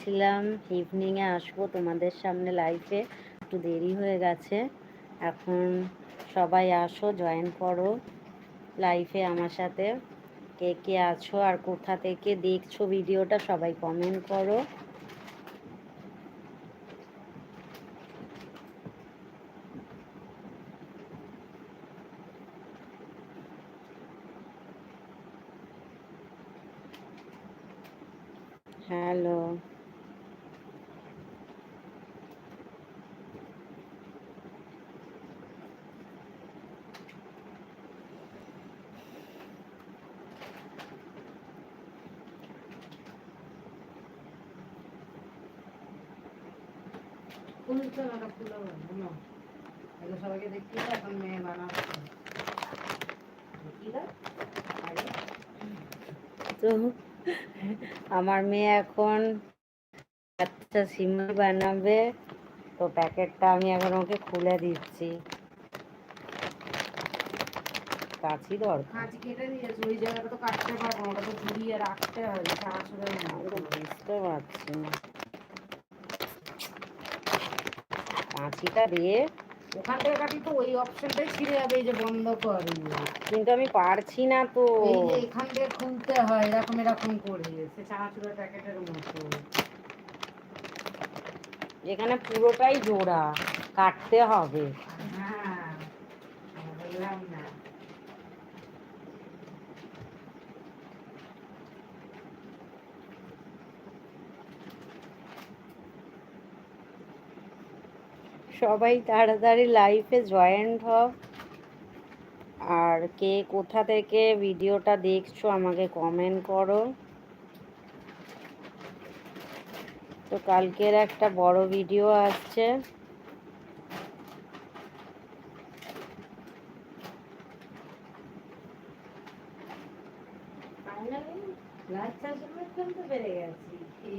ছিলাম ইভিনিংয়ে আসব তোমাদের সামনে লাইফে একটু দেরি হয়ে গেছে। এখন সবাই আসো জয়েন করো লাইফে আমার সাথে। কে কে আছো আর কোথা থেকে দেখছ ভিডিওটা সবাই কমেন্ট করো। হ্যালো না সবাইকে দেখতে এখন মেয়ে বানাচ্ছে। তো আমার মেয়ে এখন আচ্ছা সিমই বানাবে। তো প্যাকেটটা আমি এখন ওকে খুলে দিচ্ছি। কাছি দরকার। কাঁচি কেটে দিয়েছে ওই জায়গাটা তো কাটতে পারব ওটা তো ঝুড়িয়ে রাখতে হবে বুঝতে পারছি না। কাঁচিটা দিয়ে ওখান থেকে কাটি তো ওই অপশনটাই ছিঁড়ে যাবে এই যে বন্ধ কর। কিন্তু আমি পারছি না তো। এই যে এখান থেকে খুলতে হয় এরকম এরকম করে সে চানাচুরের প্যাকেটের মতো। যেখানে পুরোটাই জোড়া কাটতে হবে। হ্যাঁ বললাম না। সবাই তাড়াতাড়ি লাইফে জয়েন্ট হও। আর কে কোথা থেকে ভিডিওটা দেখছ আমাকে কমেন্ট করো। তো কালকের একটা বড় ভিডিও আসছে। খেলতে গেছি।